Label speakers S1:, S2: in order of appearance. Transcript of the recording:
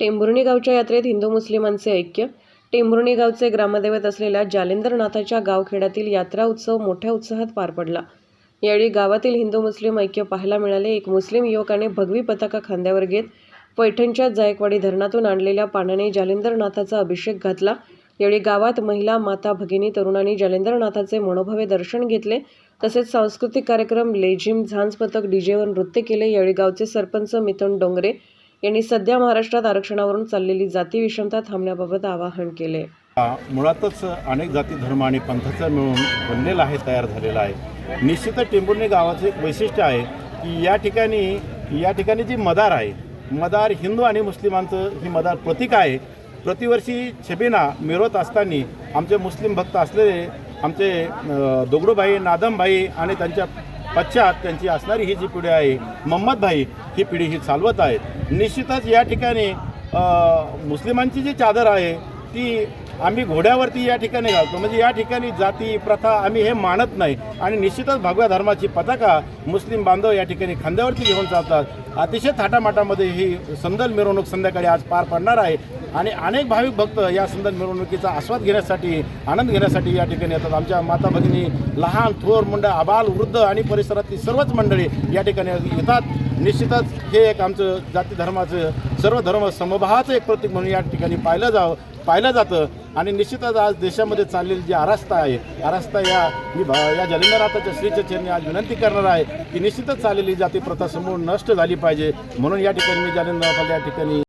S1: टेंभुर्णी गावच्या यात्रेत हिंदू मुस्लिमांचे ऐक्य. टेंभुर्णी गावचे ग्रामदैवत असलेल्या जालेंद्रनाथाच्या गावखेड्यातील यात्रा उत्सव मोठ्या उत्साहात पार पडला. यावेळी गावातील हिंदू मुस्लिम ऐक्य पाहायला मिळाले. एक मुस्लिम युवकाने भगवी पताका खांद्यावर घेत पैठणच्या जायकवाडी धरणातून आणलेल्या पाण्याने जालेंद्रनाथाचा अभिषेक घातला. यावेळी गावात महिला माता भगिनी तरुणांनी जालेंद्रनाथाचे मनोभावे दर्शन घेतले. तसेच सांस्कृतिक कार्यक्रम लेझिम झांज पथक डीजेवर नृत्य केले. यावेळी गावचे सरपंच मिथुन डोंगरे यांनी सध्या महाराष्ट्रात आरक्षणावरून चाललेली जाती विषमता थांबण्याबाबत आवाहन केले.
S2: मुळातच अनेक जाती धर्म आणि पंथाचा मिळून बनलेला आहे तयार झालेला आहे. निश्चितच टेंभुर्णी गावाचं एक वैशिष्ट्य आहे की या ठिकाणी या ठिकाणी जी मदार आहे मदार हिंदू आणि मुस्लिमांचं ही मदार प्रतीक आहे. प्रतिवर्षी छबिना मिरवत असताना आमचे मुस्लिम भक्त असलेले आमचे दोगडूभाई नादमभाई आणि त्यांच्या पश्चात त्यांची असणारी ही जी पिढी आहे मोहम्मदभाई ही पिढी ही चालवत आहेत. निश्चितच या ठिकाणी मुस्लिमांची जी चादर आहे ती आम्ही घोड्यावरती या ठिकाणी घालतो. म्हणजे या ठिकाणी जाती प्रथा आम्ही हे मानत नाही. आणि निश्चितच भगव्या धर्माची पताका मुस्लिम बांधव या ठिकाणी खांद्यावरती घेऊन चालतात. अतिशय थाटामाटामध्ये ही संदल मिरवणूक संध्याकाळी आज पार पडणार आहे. आणि अनेक भाविक भक्त या सुंदर मिरवणुकीचा आस्वाद घेण्यासाठी आनंद घेण्यासाठी या ठिकाणी येतात. आमच्या माता भगिनी लहान थोर मुंड आबाल वृद्ध आणि परिसरातली सर्वच मंडळी या ठिकाणी येतात. निश्चितच हे एक आमचं जाती धर्माचं सर्व धर्म समभावाचं एक प्रतीक म्हणून या ठिकाणी पाहिलं जावं पाहिलं जातं. आणि निश्चितच आज देशामध्ये चाललेली जी आरास्ता आहे आरास्ता या मी भा- या श्रीच्या चरणी आज विनंती करणार आहे की निश्चितच चाललेली जाती प्रथा समूळ नष्ट झाली पाहिजे. म्हणून या ठिकाणी मी जलिंदरनाथाला या ठिकाणी